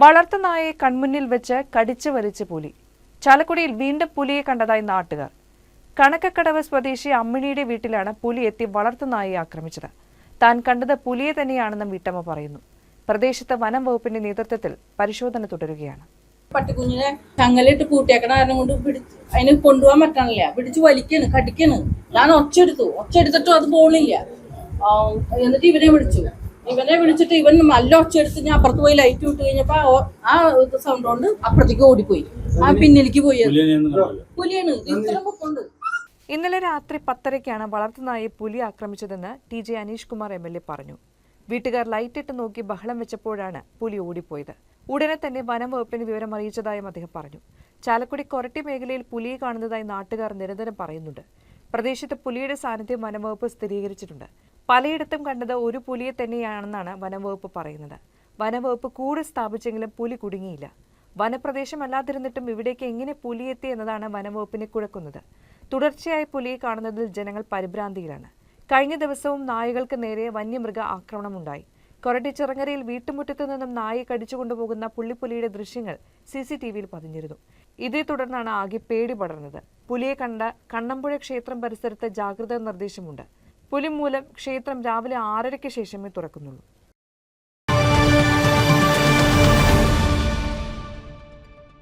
വളർത്തുനായയെ കൺമുന്നിൽ വെച്ച് കടിച്ചു വലിച്ച് പുലി. ചാലക്കുടിയിൽ വീണ്ടും പുലിയെ കണ്ടതായി നാട്ടുകാർ. കണക്കക്കടവ് സ്വദേശി അമ്മിണിയുടെ വീട്ടിലാണ് പുലി എത്തി വളർത്തുനായയെ ആക്രമിച്ചത്. താൻ കണ്ടത് പുലിയെ തന്നെയാണെന്ന് വീട്ടമ്മ പറയുന്നു. പ്രദേശത്ത് വനം വകുപ്പിന്റെ നേതൃത്വത്തിൽ പരിശോധന തുടരുകയാണ്. പട്ടിക്കുഞ്ഞിനെ ചങ്ങലിട്ട് പൂട്ടിയേക്കണ കൊണ്ട് പിടിച്ച് അതിന് കൊണ്ടുപോകാൻ പറ്റണില്ല. പിടിച്ച് വലിക്കാണ് കടിക്കാണ്. ഞാൻ ഒച്ചെടുത്തു. ഒച്ചെടുത്തിട്ടും അത് പോണില്ല. എന്നിട്ട് ഇവനെ വിളിച്ചു. ഇവനെ വിളിച്ചിട്ട് ഇവൻ നല്ല ഒച്ചെടുത്ത് ഞാൻ അപ്പുറത്ത് പോയി ലൈറ്റ് വിട്ട് കഴിഞ്ഞപ്പോ ആ- സൗണ്ട് കൊണ്ട് അപ്പുറത്തേക്ക് ഓടിപ്പോയി. ആ പിന്നിലേക്ക് പോയി. പുലിയാണ് ഇത് ഇത്ര ഇന്നലെ രാത്രി പത്തരയ്ക്കാണ് വളർത്തുനായെ പുലി ആക്രമിച്ചതെന്ന് T J Aneesh Kumar M L A പറഞ്ഞു. വീട്ടുകാർ ലൈറ്റിട്ട് നോക്കി ബഹളം വെച്ചപ്പോഴാണ് പുലി ഓടിപ്പോയത്. ഉടനെ തന്നെ വനം വകുപ്പിന് വിവരം അറിയിച്ചതായും അദ്ദേഹം പറഞ്ഞു. ചാലക്കുടി കൊരട്ടി മേഖലയിൽ പുലിയെ കാണുന്നതായി നാട്ടുകാർ നിരന്തരം പറയുന്നുണ്ട്. പ്രദേശത്ത് പുലിയുടെ സാന്നിധ്യം വനംവകുപ്പ് സ്ഥിരീകരിച്ചിട്ടുണ്ട്. പലയിടത്തും കണ്ടത് ഒരു പുലിയെ തന്നെയാണെന്നാണ് വനംവകുപ്പ് പറയുന്നത്. വനംവകുപ്പ് കൂട് സ്ഥാപിച്ചെങ്കിലും പുലി കുടുങ്ങിയില്ല. വനപ്രദേശം അല്ലാതിരുന്നിട്ടും ഇവിടേക്ക് എങ്ങനെ പുലി എത്തി എന്നതാണ് വനംവകുപ്പിനെ കുഴക്കുന്നത്. തുടർച്ചയായി പുലിയെ കാണുന്നതിൽ ജനങ്ങൾ പരിഭ്രാന്തിയിലാണ്. കഴിഞ്ഞ ദിവസവും നായകൾക്ക് നേരെ വന്യമൃഗ ആക്രമണമുണ്ടായി. കൊരട്ടിച്ചിറങ്ങരയിൽ വീട്ടുമുറ്റത്തു നിന്നും നായെ കടിച്ചുകൊണ്ടുപോകുന്ന പുള്ളിപ്പുലിയുടെ ദൃശ്യങ്ങൾ സി സി ടി വിയിൽ പതിഞ്ഞിരുന്നു. ഇതേ തുടർന്നാണ് ആകെ പേടി പടർന്നത്. പുലിയെ കണ്ട കണ്ണമ്പുഴ ക്ഷേത്രം പരിസരത്ത് ജാഗ്രതാ നിർദ്ദേശമുണ്ട്. പുലി മൂലം ക്ഷേത്രം രാവിലെ ആറരയ്ക്ക് ശേഷമേ തുറക്കുന്നുള്ളൂ.